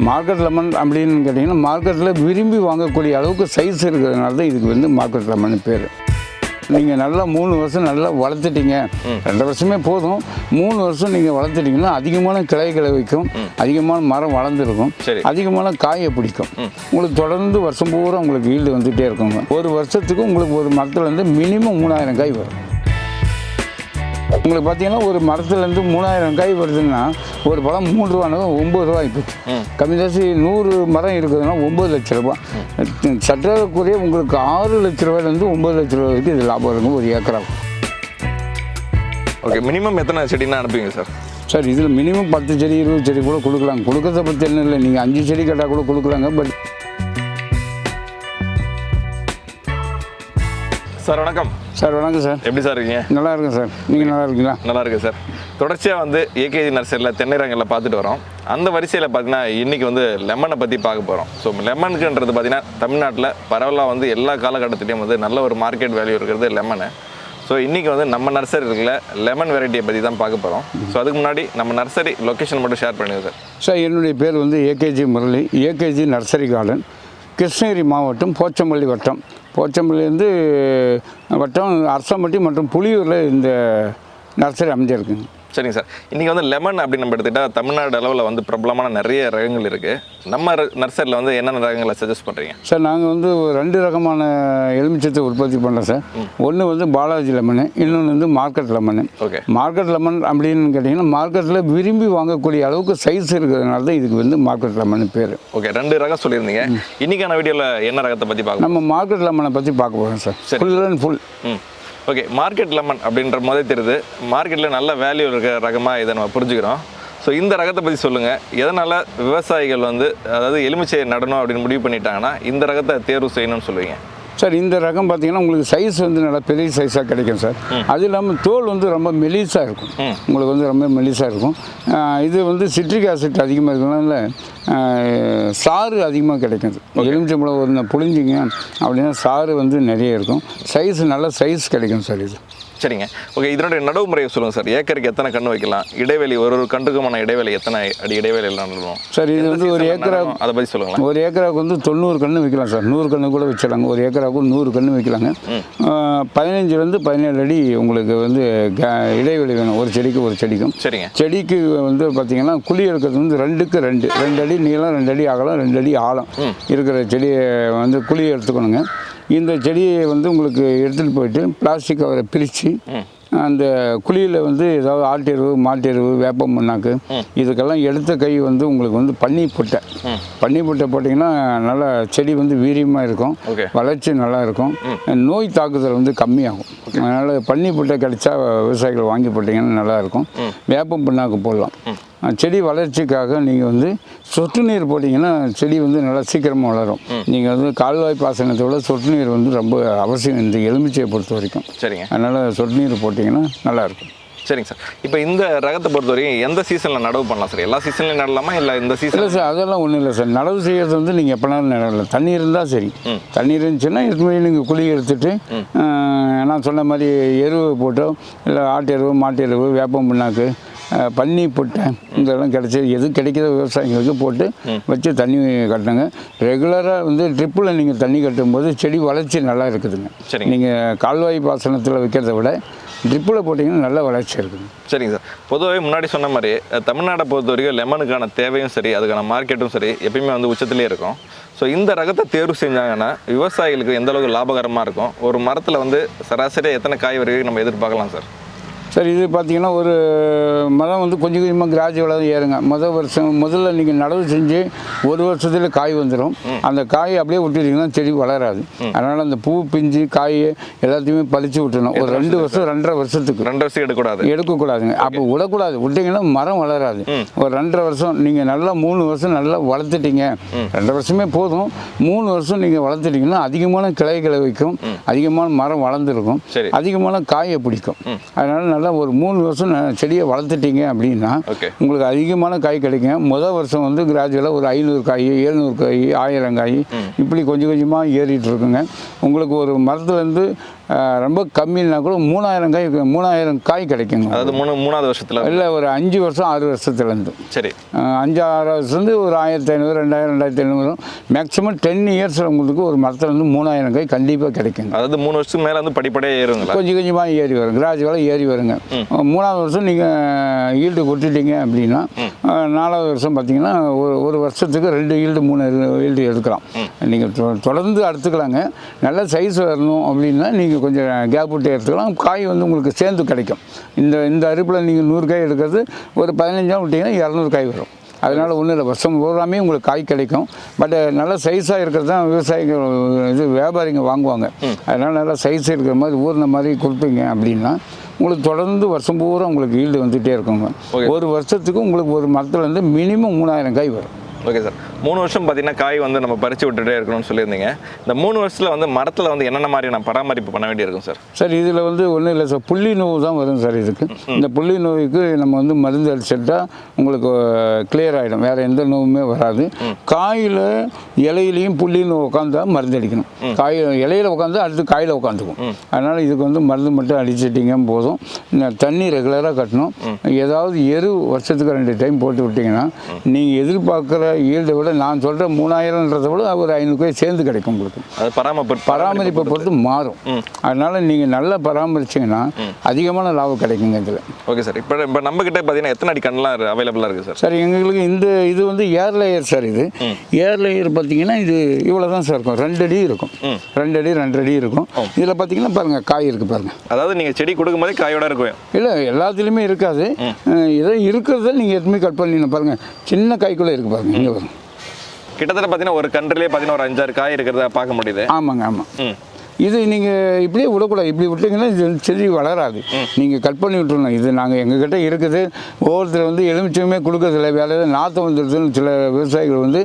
Market lemon அப்படின்னு கேட்டிங்கன்னா மார்க்கெட்டில் விரும்பி வாங்கக்கூடிய அளவுக்கு சைஸ் இருக்கிறதுனால தான் இதுக்கு வந்து மார்க்கெட் லெமன் பேர். நீங்கள் நல்லா மூணு வருஷம் நல்லா வளர்த்துட்டீங்க. ரெண்டு வருஷமே போதும். மூணு வருஷம் நீங்கள் வளர்த்துட்டீங்கன்னா அதிகமான கிளைகளை வைக்கும். அதிகமான மரம் வளர்ந்துருக்கும். அதிகமான காயை பிடிக்கும். உங்களுக்கு தொடர்ந்து வருஷம் பூரா உங்களுக்கு ஈல்டு வந்துகிட்டே இருக்குங்க. ஒரு வருஷத்துக்கு உங்களுக்கு ஒரு மரத்துலேருந்து மினிமம் மூணாயிரம் காய் வரும். உங்களுக்கு பார்த்தீங்கன்னா ஒரு மரத்துலேருந்து மூணாயிரம் காய் வருதுன்னா ஒரு பழம் மூணு ரூபானா ஒம்பது ரூபாய் போச்சு. கம்மிதாசி நூறு மரம் இருக்குதுன்னா ஒம்பது லட்ச ரூபாய் சற்றக்குறைய உங்களுக்கு ஆறு லட்ச ரூபாயிலேருந்து ஒம்பது லட்ச ரூபாய் வரைக்கும் இது லாபம் இருக்கும் ஒரு ஏக்கராகும் ஓகே மினிமம் எத்தனை செடினா அனுப்புவீங்க சார்? சார் இதில் மினிமம் பத்து செடி இருபது செடி கூட கொடுக்கலாம். கொடுக்கறத பற்றி என்ன இல்லை. நீங்கள் அஞ்சு செடி கேட்டால் கூட கொடுக்கலாங்க பட் சார் வணக்கம். சார் வணக்கம் சார். எப்படி சார் இருக்கீங்க? நல்லா இருக்கும் சார். நீங்கள் நல்லா இருக்கீங்களா? நல்லா இருக்கு சார். தொடர்ச்சியாக வந்து ஏகேஜி நர்சரியில் தென்னை ரகங்களில் பார்த்துட்டு வரோம். அந்த வரிசையில் பார்த்தீங்கன்னா இன்றைக்கி வந்து லெமனை பற்றி பார்க்க போகிறோம் ஸோ லெமனுக்குன்றது பார்த்தீங்கன்னா தமிழ்நாட்டில் பரவலாக வந்து எல்லா காலகட்டத்திலையும் வந்து நல்ல ஒரு மார்க்கெட் வேல்யூ இருக்கிறது லெமனு. ஸோ இன்றைக்கி வந்து நம்ம நர்சரி இருக்குல்ல லெமன் வெரைட்டியை பற்றி தான் பார்க்க போகிறோம் ஸோ அதுக்கு முன்னாடி நம்ம நர்சரி லொக்கேஷன் மட்டும் ஷேர் பண்ணுங்க சார். சார் என்னுடைய பேர் வந்து AKG Murali. AKG nursery garden Krishnagiri மாவட்டம் போச்சம்பள்ளி வட்டம். போச்சம்பள்ளிலேருந்து வட்டம் அரசம்பட்டி மற்றும் புலியூரில் இந்த நர்சரி அமைஞ்சிருக்குங்க. சரிங்க சார். இன்றைக்கி வந்து லெமன் அப்படின்னு நம்ம எடுத்துக்கிட்டால் தமிழ்நாடு அளவில் வந்து பிரபலமான நிறைய ரகங்கள் இருக்குது நம்ம நர்சரியில் வந்து என்னென்ன ரகங்களை சஜஸ்ட் பண்ணுறீங்க சார் நாங்கள் வந்து ரெண்டு ரகமான எலுமிச்சத்தை உற்பத்தி பண்ணுறோம் சார். ஒன்று வந்து பாலாஜி லெமனு இன்னொன்று வந்து market lemon okay. Market lemon அப்படின்னு கேட்டிங்கன்னா மார்க்கெட்டில் விரும்பி வாங்கக்கூடிய அளவுக்கு சைஸ் இருக்கிறதுனால தான் இதுக்கு வந்து மார்க்கெட் லெமன் பேர். ஓகே ரெண்டு ரகம் சொல்லியிருந்தீங்க. இன்னைக்கான வீடியோவில் என்ன ரகத்தை பற்றி பார்க்கணும் நம்ம மார்க்கெட் லெமனை பற்றி பார்க்க போகிறோம் sir. Full and full okay market lemon அப்படின்ற போதே தெரியுது. மார்க்கெட்டில் நல்ல வேல்யூ இருக்கிற ரகமாக இதை நம்ம புரிஞ்சுக்கிறோம். ஸோ இந்த ரகத்தை பற்றி சொல்லுங்கள் எதனால் விவசாயிகள் வந்து அதாவது எலுமிச்சையை நடணும் அப்படின்னு முடிவு பண்ணிட்டாங்கன்னா இந்த ரகத்தை தேர்வு செய்யணும்னு சொல்லுவீங்க. சார் இந்த ரகம் பார்த்தீங்கன்னா உங்களுக்கு சைஸ் வந்து நல்லா பெரிய சைஸாக கிடைக்கும் சார். அது இல்லாமல் தோல் வந்து ரொம்ப மெலிசாக இருக்கும். உங்களுக்கு வந்து ரொம்ப மெலிசாக இருக்கும். இது வந்து சிட்ரிக் ஆசிட் அதிகமாக இருக்கனால சாறு அதிகமாக கிடைக்கும். எலுமிச்சம்பழம் ஒரு புளிஞ்சிங்க அப்படின்னா சாறு வந்து நிறைய இருக்கும். சைஸ் நல்ல சைஸ் கிடைக்கும் சார் இது. சரிங்க. ஓகே இதனுடைய நடவு முறையை சொல்லுங்கள் சார் ஏக்கருக்கு எத்தனை கன்று வைக்கலாம்? இடைவெளி ஒரு ஒரு கன்றுக்குமான இடைவெளி எத்தனை அடி இடைவெளி நடணும் சார் இது வந்து ஒரு ஏக்கரா அதை பற்றி சொல்லுங்களேன். ஒரு ஏக்கராவுக்கு வந்து தொண்ணூறு கன்று வைக்கலாம் சார் நூறு கன்று கூட வச்சிடலாங்க. ஒரு ஏக்கராவுக்கு நூறு கன்று வைக்கலாங்க. பதினஞ்சுலேருந்து பதினேழு அடி உங்களுக்கு வந்து க- இடைவெளி வேணும். ஒரு செடிக்கு ஒரு செடிக்கும். சரிங்க. செடிக்கு வந்து பார்த்தீங்கன்னா குழி இருக்கிறது வந்து ரெண்டுக்கு ரெண்டு. ரெண்டு அடி நீளம் ரெண்டு அடி அகலம் ரெண்டு அடி ஆழம் இருக்கிற செடியை வந்து குழி எடுத்துக்கணுங்க. இந்த செடியை வந்து உங்களுக்கு எடுத்துகிட்டு போயிட்டு பிளாஸ்டிக் கவரை பிரித்து அந்த குழியில் வந்து ஏதாவது ஆட்டெருவு மாட்டெருவு வேப்பம் மண்ணாக்கு இதுக்கெல்லாம் எடுத்த கை வந்து உங்களுக்கு வந்து பன்னி புட்டை. பன்னி புட்டை போட்டிங்கன்னா நல்லா செடி வந்து வீரியமாக இருக்கும். வளர்ச்சி நல்லா இருக்கும். நோய் தாக்குதல் வந்து கம்மியாகும். அதனால் பன்னி புட்டை கிடைச்சா விவசாயிகள் வாங்கி போட்டிங்கன்னா நல்லா இருக்கும். வேப்பம் புண்ணாக்கு போடலாம். செடி வளர்ச்சிக்காக நீங்கள் வந்து சொட்டு நீர் போட்டிங்கன்னா செடி வந்து நல்லா சீக்கிரமாக வளரும். நீங்கள் வந்து கால்வாய் பாசனத்தை விட சொட்டு நீர் வந்து ரொம்ப அவசியம் இந்த எலுமிச்சையை பொறுத்த வரைக்கும். சரிங்க. அதனால் சொட்டு நீர் போட்டிங்கன்னா நல்லாயிருக்கும் சரிங்க சார். இப்போ இந்த ரகத்தை பொறுத்த வரைக்கும் எந்த சீசனில் நடவு பண்ணலாம் சார்? எல்லா சீசன்லையும் நடலாமா இல்லை இந்த இல்லை சீசன் சார் அதெல்லாம் ஒன்றும் இல்லை சார். நடவு செய்யறது வந்து நீங்கள் எப்போனாலும் நடலாம். தண்ணி இருந்தால் சரி. தண்ணி இருந்துச்சுன்னா இது மாதிரி நீங்கள் குழி எடுத்துட்டு நான் சொன்ன மாதிரி எருவு போட்டோ இல்லை ஆட்டு எருவு மாட்டு எருவு வேப்பம் புண்ணாக்கு பன்னி புட்டை இதெல்லாம் கிடைச்சி எது கிடைக்கிற விவசாயிங்களுக்கு போட்டு வச்சு தண்ணி கட்டுங்க ரெகுலராக வந்து ட்ரிப்பில் நீங்கள் தண்ணி கட்டும்போது செடி வளர்ச்சி நல்லா இருக்குதுங்க. சரிங்க. நீங்கள் கால்வாய் பாசனத்தில் வைக்கிறத விட ட்ரிப்பில் போட்டிங்கன்னா நல்ல வளர்ச்சி இருக்குதுங்க. சரிங்க சார். பொதுவாகவே முன்னாடி சொன்ன மாதிரி அஹ், தமிழ்நாட்டை பொறுத்த வரைக்கும் லெமனுக்கான தேவையும் சரி அதுக்கான மார்க்கெட்டும் சரி எப்பயுமே வந்து உச்சத்திலே இருக்கும். ஸோ இந்த ரகத்தை தேர்வு செஞ்சாங்கன்னா விவசாயிகளுக்கு எந்த அளவுக்கு லாபகரமாக இருக்கும்? ஒரு மரத்தில் வந்து சராசரியாக எத்தனை காய் வரைக்கும் நம்ம எதிர்பார்க்கலாம் சார்? சார் இது பார்த்தீங்கன்னா ஒரு மரம் வந்து கொஞ்சம் கொஞ்சமாக கிராஜுவலாக ஏறுங்க. முதல் வருஷம் முதல்ல நீங்கள் நடவு செஞ்சு ஒரு வருஷத்துல காய் வந்துடும் அந்த காயை அப்படியே விட்டுட்டீங்கன்னா செடி வளராது. அதனால் அந்த பூ பிஞ்சு காய் எல்லாத்தையுமே பறித்து விட்டுணும் ஒரு ரெண்டு வருஷம் ரெண்டரை வருஷத்துக்கு. ரெண்டு வருஷம் எடுக்கக்கூடாது. எடுக்கக்கூடாதுங்க. அப்போ விடக்கூடாது. விட்டிங்கன்னா மரம் வளராது. ஒரு ரெண்டரை வருஷம் நீங்கள் நல்லா மூணு வருஷம் நல்லா வளர்த்துட்டீங்க. ரெண்டரை வருஷமே போதும். மூணு வருஷம் நீங்கள் வளர்த்துட்டீங்கன்னா அதிகமான கிளைகளை வைக்கும். அதிகமான மரம் வளர்ந்துருக்கும். அதிகமான காயை பிடிக்கும். அதனால் நல்லா ஒரு மூணு வருஷம் செடியை வளர்த்துட்டீங்க அப்படின்னா உங்களுக்கு அதிகமான காய் கிடைக்கும். முதல் வருஷம் வந்து கிராஜுவலாக ஒரு ஐநூறு காய் எழுநூறு காய் ஆயிரம் காய் இப்படி கொஞ்சம் கொஞ்சமாக ஏறிட்டு இருக்குங்க. உங்களுக்கு ஒரு மரத்துலேருந்து ரொம்ப கம்மின்னா கூட மூணாயிரம் காய் மூணாயிரம் காய் கிடைக்குங்க. அதாவது மூணு மூணாவது வருஷத்துல இல்லை ஒரு அஞ்சு வருஷம் ஆறு வருஷத்துலேருந்து. சரி. அஞ்சு ஆறு வருஷத்துலேருந்து ஒரு ஆயிரத்தி ஐநூறு ரெண்டாயிரம் ரெண்டாயிரத்தி ஐநூறு மேக்ஸிமம் டென் இயர்ஸில் உங்களுக்கு ஒரு மரத்துலேருந்து மூணாயிரம் காய் கண்டிப்பாக கிடைக்குங்க. அதாவது மூணு வருஷத்துக்கு மேல வந்து படிப்படியாக ஏறுங்களா? கொஞ்சம் கொஞ்சமாக ஏறி வரும் கிராஜுவலாக ஏறி வருங்க. மூணாவது வருஷம் நீங்கள் ஈல்டு கொடுத்துட்டீங்க அப்படின்னா நாலாவது வருஷம் பார்த்தீங்கன்னா ஒரு ஒரு வருஷத்துக்கு ரெண்டு ஈல்டு மூணு ஈல்டு எடுக்கலாம். நீங்கள் தொடர்ந்து அறுத்துக்கலாங்க நல்ல சைஸ் வரணும் அப்படின்னா நீங்கள் கொஞ்சம் கேப் விட்டு எடுத்துக்கலாம். காய் வந்து உங்களுக்கு சேர்ந்து கிடைக்கும். இந்த இந்த அறுப்பில் நீங்கள் நூறு காய் எடுக்கிறது ஒரு பதினஞ்சாம் விட்டிங்கன்னா இரநூறு காய் வரும். அதனால் ஒன்றும் இல்லை. வருஷம் பூராமே உங்களுக்கு காய் கிடைக்கும். பட் நல்ல சைஸாக இருக்கிறது தான் விவசாயிகள் இது வியாபாரிங்க வாங்குவாங்க. அதனால் நல்லா சைஸ் இருக்கிற மாதிரி ஊர்ன மாதிரி கொடுப்பீங்க அப்படின்னா உங்களுக்கு தொடர்ந்து வருஷம் பூரா உங்களுக்கு ஈல்டு வந்துகிட்டே இருக்குங்க. ஒரு வருஷத்துக்கு உங்களுக்கு ஒரு மரத்துலேருந்து மினிமம் மூணாயிரம் காய் வரும். ஓகே சார் மூணு வருஷம் பார்த்தீங்கன்னா காய் வந்து நம்ம பறிச்சு விட்டுட்டே இருக்கணும்னு சொல்லியிருந்தீங்க. இந்த மூணு வருஷத்துல வந்து மரத்தில் வந்து என்னென்ன மாதிரி நான் பராமரிப்பு பண்ண வேண்டியிருக்கும் சார்? சார் இதில் வந்து ஒன்றும் இல்லை சார். புள்ளி நோவு தான் வரும் சார் இதுக்கு. இந்த புள்ளி நோய்க்கு நம்ம வந்து மருந்து அடிச்சிட்டா உங்களுக்கு கிளியர் ஆகிடும் வேறு எந்த நோவுமே வராது. காயில் இலையிலையும் புள்ளி நோவு உட்காந்தா மருந்து அடிக்கணும். காய் இலையில உட்காந்து அடுத்து காயில் உட்காந்துக்கும் அதனால் இதுக்கு வந்து மருந்து மட்டும் அடிச்சிட்டிங்க போதும். இந்த தண்ணி ரெகுலராக கட்டணும். ஏதாவது எரு வருஷத்துக்கு ரெண்டு டைம் போட்டு விட்டிங்கன்னா நீங்கள் எதிர்பார்க்குற ஈல்டை விட நான் சொல்கிற மூணாயிரம்ன்றதை விட ஒரு ஐநூறு காய் சேர்ந்து கிடைக்கும் உங்களுக்கு அது பராமரிப்பு பராமரிப்பை பொறுத்து மாறும். அதனால நீங்கள் நல்லா பராமரிச்சீங்கன்னா அதிகமான லாபம் கிடைக்குங்க இதில். Okay sir. இப்போ இப்போ நம்ம கிட்ட பார்த்தீங்கன்னா எத்தனை அடி கண்ணெலாம் அவைலபிளாக இருக்குது சார்? சார் எங்களுக்கு இந்த இது வந்து ஏர் லேயர் சார் இது. ஏர் லேயர் பார்த்தீங்கன்னா இது இவ்வளோ தான் சார் இருக்கும். ரெண்டு அடி இருக்கும். ரெண்டு அடி ரெண்டு அடி இருக்கும். இதில் பார்த்தீங்கன்னா பாருங்கள் காய் இருக்குது பாருங்கள் அதாவது நீங்கள் செடி கொடுக்கும்போதே காயோட இருக்கும் இல்லை எல்லாத்துலேயுமே இருக்காது. ஏதோ இருக்கிறத நீங்கள் எதுவுமே கட் பண்ணி பாருங்கள் சின்ன காய்க்குள்ளே இருக்குது பாருங்கள் இங்கே வரும் கிட்டத்தட்ட பார்த்தீங்கன்னா ஒரு கன்றுலேயே பார்த்தீங்கன்னா ஒரு அஞ்சாறு காய் இருக்கிறத பார்க்க முடியுது. ஆமாங்க ஆமாம் இது நீங்கள் இப்படியே விடக்கூடாது. இப்படி விட்டீங்கன்னா இது செடி வளராது. நீங்கள் கட் பண்ணி விட்டுருணும் இது நாங்கள் எங்ககிட்ட இருக்குது. ஒவ்வொருத்தர் வந்து எலுமிச்சமே கொடுக்கறதில்ல. வேலை நாற்றம் வந்துடுதுன்னு சில விவசாயிகள் வந்து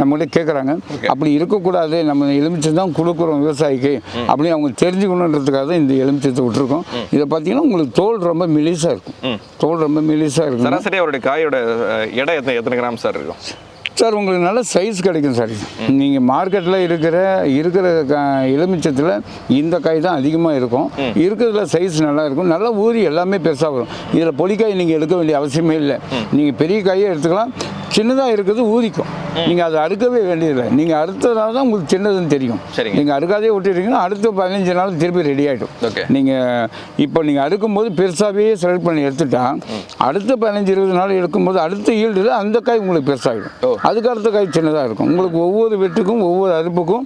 நம்மகிட்ட கேட்குறாங்க அப்படி இருக்கக்கூடாது. நம்ம எலுமிச்சை தான் கொடுக்குறோம் விவசாயிக்கு. அப்படின்னு அவங்க தெரிஞ்சுக்கணுன்றதுக்காக தான் இந்த எலுமிச்சத்தை விட்டுருக்கோம். இதை பார்த்தீங்கன்னா உங்களுக்கு தோல் ரொம்ப மெலிசாக இருக்கும். தோல் ரொம்ப மெலிசாக இருக்கும். சராசரி அவருடைய காயோட எடை எத்தனை எத்தனை கிராம் சார் இருக்கும்? சார் உங்களுக்கு நல்ல சைஸ் கிடைக்கும் சார். நீங்கள் மார்க்கெட்டில் இருக்கிற இருக்கிற க- எலுமிச்சத்தில் இந்த காய் தான் அதிகமாக இருக்கும். இருக்கிறதுல சைஸ் நல்லா இருக்கும். நல்லா ஊறி எல்லாமே பெருசாக வரும். இதில் பொடிக்காய் நீங்கள் எடுக்க வேண்டிய அவசியமே இல்லை. நீங்கள் பெரிய காயே எடுத்துக்கலாம். சின்னதாக இருக்கிறது ஊறிக்கும். நீங்கள் அதை அறுக்கவே வேண்டியதில்லை. நீங்கள் அறுத்ததால தான் உங்களுக்கு சின்னதுன்னு தெரியும். சரிங்க. நீங்கள் அறுக்காதே விட்டுட்டீங்கன்னா அடுத்த பதினஞ்சு நாள் திருப்பி ரெடி ஆகிடும் Okay. நீங்கள் இப்போ நீங்கள் அறுக்கும்போது பெருசாகவே செலக்ட் பண்ணி எடுத்துட்டா அடுத்த பதினஞ்சு இருபது நாள் எடுக்கும்போது அடுத்த ஈல்டில் அந்த காய் உங்களுக்கு பெருசாகிடும் அதுக்கு அடுத்த காய் சின்னதாக இருக்கும். உங்களுக்கு ஒவ்வொரு வெட்டுக்கும் ஒவ்வொரு அறுப்புக்கும்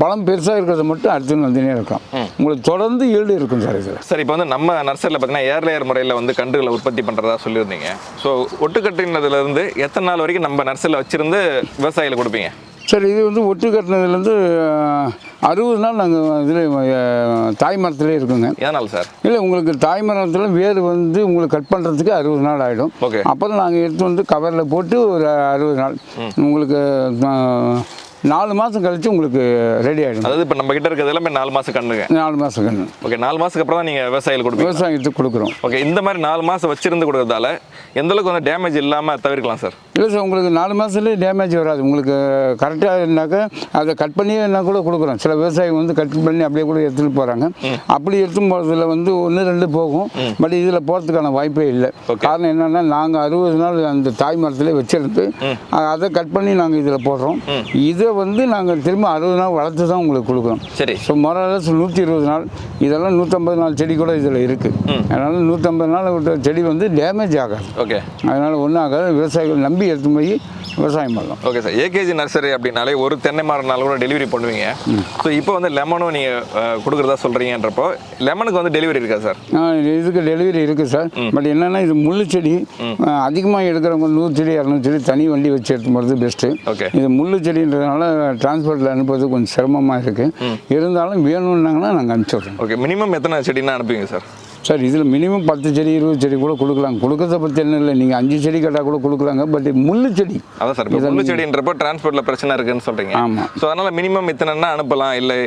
பழம் பெருசாக இருக்கிறத மட்டும் அடுத்துன்னு வந்துனே இருக்கலாம். உங்களுக்கு தொடர்ந்து ஈல்டு இருக்கும் சார் இதில். சார் இப்போ வந்து நம்ம நர்சரியில் பார்த்தீங்கன்னா ஏர் லேயர் முறையில் வந்து கன்றுகளை உற்பத்தி பண்ணுறதா சொல்லியிருந்தீங்க. ஸோ ஒட்டுக்கட்டினதுலேருந்து எத்தனை நாள் வரைக்கும் நம்ம நர்சரியில் வச்சிருந்து விவசாயிகளுக்கு கொடுப்பீங்க? சார் இது வந்து ஒட்டு கட்டினதுலேருந்து அறுபது நாள் நாங்கள் இதில் தாய் மரத்துலேயே இருக்குங்க. எதனால் சார்? இல்லை உங்களுக்கு தாய் மரத்தில் வேர் வந்து உங்களுக்கு கட் பண்ணுறதுக்கு அறுபது நாள் ஆகிடும் Okay. அப்புறம் நாங்கள் எடுத்து வந்து கவரில் போட்டு ஒரு அறுபது நாள். உங்களுக்கு நாலு மாதம் கழித்து உங்களுக்கு ரெடி ஆகிடும் அதாவது இப்போ நம்ம கிட்ட இருக்கிறது எல்லாமே நாலு மாதம் கண்ணுங்க நாலு மாதம் கண்ணு ஓகே நாலு மாதத்துக்கு அப்புறம் தான் நீங்கள் விவசாயிகளுக்கு கொடுப்பீங்க விவசாயத்துக்கு கொடுக்குறோம். ஓகே இந்த மாதிரி நாலு மாதம் வச்சிருந்து கொடுக்கறதால எந்த அளவுக்கு வந்து டேமேஜ் இல்லாமல் தவிர்க்கலாம் சார் இல்லை சார் உங்களுக்கு நாலு மாதத்துலேயே டேமேஜ் வராது. உங்களுக்கு கரெக்டாக இருந்தாக்கா அதை கட் பண்ணி என்ன கூட கொடுக்குறோம். சில விவசாயிகள் வந்து கட் பண்ணி அப்படியே கூட எடுத்துகிட்டு போகிறாங்க அப்படி எடுத்தும் போகிறதுல வந்து ஒன்று ரெண்டு போகும். பட் இதில் போகிறதுக்கான வாய்ப்பே இல்லை. காரணம் என்னென்னா நாங்கள் அறுபது நாள் அந்த தாய் மரத்திலே வச்சிருந்து அதை கட் பண்ணி நாங்கள் இதில் போடுறோம். இதை வந்து நாங்கள் திரும்ப அறுபது நாள் வளர்த்து தான் உங்களுக்கு கொடுக்குறோம் சரி. ஸோ மொரலஸ் நூற்றி இருபது நாள். இதெல்லாம் நூற்றம்பது நாள் செடி கூட இதில் இருக்குது அதனால் நூற்றம்பது நாள் செடி வந்து டேமேஜ் ஆகாது. ஓகே. அதனால் ஒன்றும் ஆகாது. விவசாயிகள் நம்பி எடுத்து போய் விவசாயம் பண்ணலாம். Okay sir. ஏகேஜி நர்சரி அப்படின்னாலே ஒரு தென்னை மரம்னால கூட டெலிவரி பண்ணுவீங்க. ஸோ இப்போ வந்து லெமனும் நீங்கள் கொடுக்குறதா சொல்கிறீங்கன்றப்போ லெமனுக்கு வந்து டெலிவரி இருக்கா சார்? இதுக்கு டெலிவரி இருக்குது சார். பட் என்னென்னா இது முள்ளு செடி. அதிகமாக எடுக்கிறவங்க நூறு செடி இரநூறு செடி தனி வண்டி வச்சு எடுத்து போகிறது பெஸ்ட்டு ஓகே. இது முள்ளு செடின்றதுனால டிரான்ஸ்போர்ட்டில் அனுப்புறது கொஞ்சம் சிரமமாக இருக்குது இருந்தாலும் வேணும்னாங்கன்னா நாங்கள் அனுப்பிச்சி விட்றோம். ஓகே மினிமம் எத்தனை செடினா அனுப்புவீங்க சார் சார் இதில் மினிமம் பத்து செடி இருபது செடி கூட கொடுக்கலாம். கொடுக்கறத பற்றி என்ன இல்லை. நீங்கள் அஞ்சு செடி கேட்டால் கூட கொடுக்கலாங்க. பட் முள்ளு செடி. அதான் சார் முள்ளு செடின்றப்போ டிரான்ஸ்போர்ட்ல பிரச்சனை இருக்குன்னு சொல்றீங்க. ஆமா. ஸோ அதனால மினிமம் இத்தனைன்னா அனுப்பலாம். இல்லை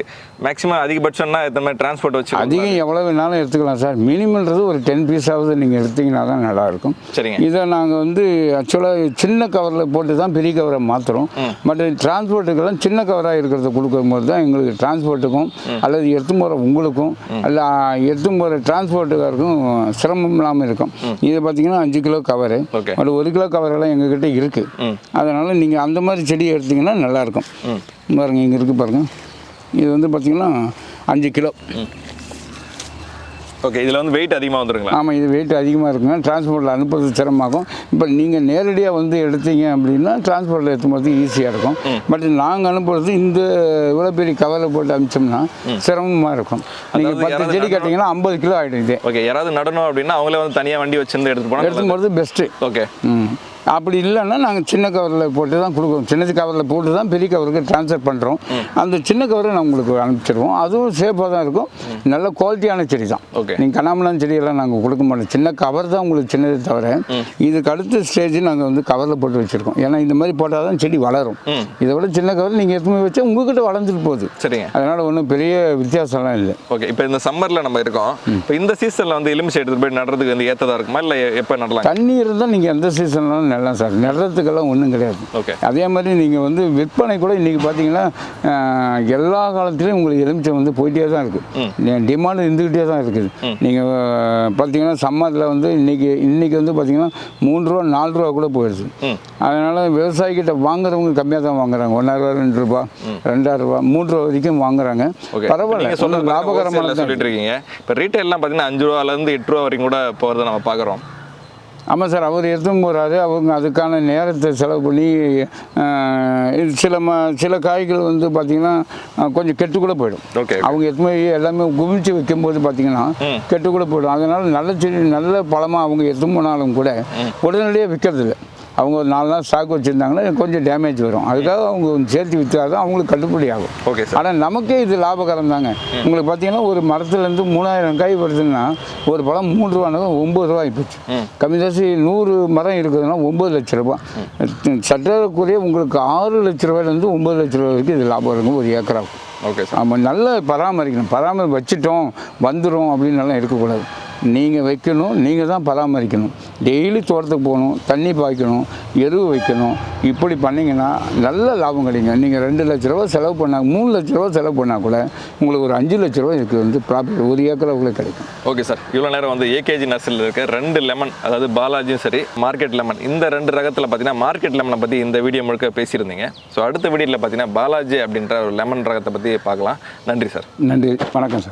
மேக்ஸிமம் அதிகபட்சம்னா இத்தனை மாதிரி டிரான்ஸ்போர்ட் வச்சு அதிகம் எவ்வளோ வேணாலும் எடுத்துக்கலாம் சார். மினிமம்ன்றது ஒரு டென் பீஸாவது நீங்கள் எடுத்தீங்கன்னா தான் நல்லாயிருக்கும். சரிங்க. இதை நாங்கள் வந்து ஆக்சுவலாக சின்ன கவரில் போட்டு தான் பெரிய கவரை மாற்றுறோம் பட் டிரான்ஸ்போர்ட்டுக்கெல்லாம் சின்ன கவராக இருக்கிறத கொடுக்கும்போது தான் எங்களுக்கு டிரான்ஸ்போர்ட்டுக்கும் அல்லது எடுத்து போகிற உங்களுக்கும் அல்ல எடுத்து போகிற டிரான்ஸ்போர்ட்டுக்காருக்கும் சிரமம் இல்லாமல் இருக்கும். இது பார்த்தீங்கன்னா அஞ்சு கிலோ கவரு. ஒரு ஒரு கிலோ கவரெல்லாம் எங்ககிட்ட இருக்குது அதனால் நீங்கள் அந்த மாதிரி செடி எடுத்தீங்கன்னா நல்லாயிருக்கும் பாருங்க இங்கே இருக்குது பாருங்கள் இது வந்து பார்த்தீங்கன்னா அஞ்சு கிலோ. ஓகே இதுல வந்து வெயிட் அதிகமா வந்துருங்களா? ஆமாம் இது வெயிட் அதிகமாக இருக்குங்க. டிரான்ஸ்போர்ட்டில் அனுப்புறது சிரமமாகும். இப்போ நீங்கள் நேரடியாக வந்து எடுத்தீங்க அப்படின்னா டிரான்ஸ்போர்ட்டில் எடுத்தும்போது ஈஸியாக இருக்கும். பட் நாங்கள் அனுப்புறது இந்த இவ்வளோ பெரிய கவரில் போட்டு அனுப்பிச்சோம்னா சிரமமாக இருக்கும். நீங்கள் பத்து செடி கேட்டிங்கன்னா ஐம்பது கிலோ ஆகிடும் இது. ஓகே யாராவது நடணும் அப்படின்னா அவங்களே வந்து தனியா வண்டி வச்சிருந்து எடுத்து போனா எடுத்தும்போது பெஸ்ட்டு ஓகே ம். அப்படி இல்லைன்னா நாங்கள் சின்ன கவரில் போட்டு தான் கொடுக்குறோம் சின்ன கவரில் போட்டு தான் பெரிய கவருக்கு ட்ரான்ஸ்ஃபர் பண்ணுறோம் அந்த சின்ன கவரை நான் உங்களுக்கு அனுப்பிச்சிடுவோம் அதுவும் சேஃபாக தான் இருக்கும். நல்ல குவாலிட்டியான செடி தான். Okay. நீங்கள் கண்ணாமலாம் செடியெல்லாம் நாங்கள் கொடுக்க மாட்டோம். சின்ன கவர் தான் உங்களுக்கு சின்னது தவிர இதுக்கு அடுத்த ஸ்டேஜ் நாங்கள் வந்து கவரில் போட்டு வச்சுருக்கோம். ஏன்னா இந்த மாதிரி போட்டால் தான் செடி வளரும். இதை விட சின்ன கவர் நீங்கள் போய் வச்சா உங்ககிட்ட வளர்ந்துட்டு போகுது. சரிங்க. அதனால் ஒன்றும் பெரிய வித்தியாசம்லாம் இல்லை. ஓகே. இப்போ இந்த சம்மர்ல நம்ம இருக்கோம். இப்போ இந்த சீசன்ல வந்து எலுமிச்சை எடுத்துட்டு போய் நடுறதுக்கு வந்து ஏத்ததா இருக்குமா? இல்லை எப்போ நடலாம்? தண்ணி இருந்தால் நீங்கள் எந்த சீசன்லாம் நடலாம் சார். நடுறதுக்கெல்லாம் ஒன்றும் கிடையாது. ஓகே அதே மாதிரி நீங்கள் வந்து விற்பனை கூட இன்றைக்கி பார்த்தீங்கன்னா எல்லா காலத்துலேயும் உங்களுக்கு எலுமிச்சை வந்து போயிட்டே தான் இருக்குது டிமாண்ட் இருந்துக்கிட்டே தான் இருக்குது நீங்கள் பார்த்தீங்கன்னா சம்மரில் வந்து இன்றைக்கி இன்றைக்கி வந்து பார்த்தீங்கன்னா மூணு ரூபா நாலு ரூபா கூட போயிடுது அதனால் விவசாயிகிட்ட வாங்குறவங்க கம்மியாக தான் வாங்குறாங்க. ஒன்றாயிரம் ரூபா ரெண்டு ரூபா ரெண்டாயிரம் ரூபா மூணு ரூபா வரைக்கும் வாங்குறாங்க. பரவாயில்ல. ஒண்ணும் லாபகரமான சொல்லிட்டு இருக்கீங்க. இப்போ ரீட்டைல்லாம் பார்த்தீங்கன்னா அஞ்சு ரூபால இருந்து எட்டு ரூபா வரைக்கும் கூட போகிறத நம்ம பார்க்குறோம் ஆமாம் சார் அவர் எடுத்துன்னு போகிறாரு அவங்க அதுக்கான நேரத்தை செலவு பண்ணி சில ம சில காய்கள் வந்து பார்த்திங்கன்னா கொஞ்சம் கெட்டு கூட போயிடும். ஓகே அவங்க எடுத்து போய் எல்லாமே குமிச்சு வைக்கும்போது பார்த்தீங்கன்னா கெட்டு கூட போயிடும். அதனால் நல்ல செடி நல்ல பழமாக அவங்க எடுத்து போனாலும் கூட உடனடியாக விற்கிறதில்ல அவங்க ஒரு நாலு நாள் ஸ்டாக் வச்சுருந்தாங்கன்னா கொஞ்சம் டேமேஜ் வரும். அதுக்காக அவங்க சேர்த்து விற்றா தான் அவங்களுக்கு கட்டுப்படி ஆகும். ஓகே ஆனால் நமக்கே இது லாபகரம் தாங்க. உங்களுக்கு பார்த்தீங்கன்னா ஒரு மரத்துலேருந்து மூணாயிரம் காய் வருதுன்னா ஒரு பழம் மூணு ரூபானது ஒம்பது ரூபாய் போச்சு கம்மிதாசி நூறு மரம் இருக்குதுன்னா ஒம்பது லட்ச ரூபாய். சட்டக்குரிய உங்களுக்கு ஆறு லட்ச ரூபாயிலேருந்து ஒம்பது லட்ச ரூபாய் வரைக்கும் இது லாபம் இருக்கும் ஒரு ஏக்கராவுக்கு. ஓகே சார் ஆமாம் நல்லா பராமரிக்கணும். பராமரி வச்சிட்டோம் வந்துடும் அப்படின்னு எல்லாம் இருக்கக்கூடாது. நீங்கள் வைக்கணும் நீங்கள் தான் பராமரிக்கணும். டெய்லி தோட்டத்துக்கு போகணும் தண்ணி பாய்க்கணும் எருவு வைக்கணும். இப்படி பண்ணிங்கன்னா நல்ல லாபம் கிடைக்கும். நீங்கள் ரெண்டு லட்ச ரூபா செலவு பண்ணால் மூணு லட்ச ரூபா செலவு பண்ணால் கூட உங்களுக்கு ஒரு அஞ்சு லட்ச ரூபா இதுக்கு வந்து ப்ராஃபிட் ஒரு ஏக்கரை உங்களுக்கு கிடைக்கும். ஓகே சார் இவ்வளோ நேரம் வந்து ஏகேஜி நர்சரியில் இருக்க ரெண்டு லெமன் அதாவது பாலாஜியும் சரி மார்க்கெட் லெமன் இந்த ரெண்டு ரகத்தில் பார்த்தீங்கன்னா மார்க்கெட் லெமனை பற்றி இந்த வீடியோ முழுக்க பேசியிருந்தீங்க. ஸோ அடுத்த வீடியோவில் பார்த்தீங்கன்னா பாலாஜி அப்படின்ற ஒரு லெமன் ரகத்தை பற்றி பார்க்கலாம். நன்றி சார். நன்றி வணக்கம் சார்.